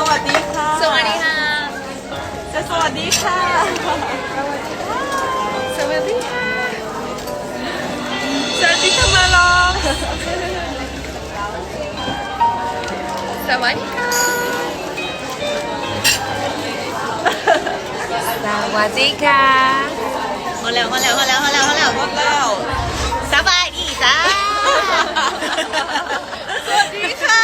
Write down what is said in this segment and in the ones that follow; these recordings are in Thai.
สวัสดีค่ะ สวัสดีค่ะ สวัสดีค่ะ สวัสดีค่ะ สวัสดีค่ะมาลอง สวัสดีค่ะ สวัสดีค่ะมาแล้วมาแล้วมาแล้วมาแล้วมาแล้วหมดแล้วสบายดีจ้าสวัสดีค่ะ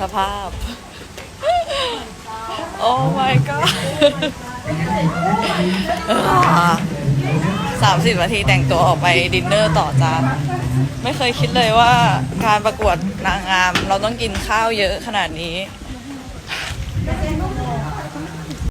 สภาพ โอ้ my god สามสิบนาทีแต่งตัวออกไปดินเนอร์ต่อจ้าไม่เคยคิดเลยว่าการประกวดนางงาม เราต้องกินข้าวเยอะขนาดนี้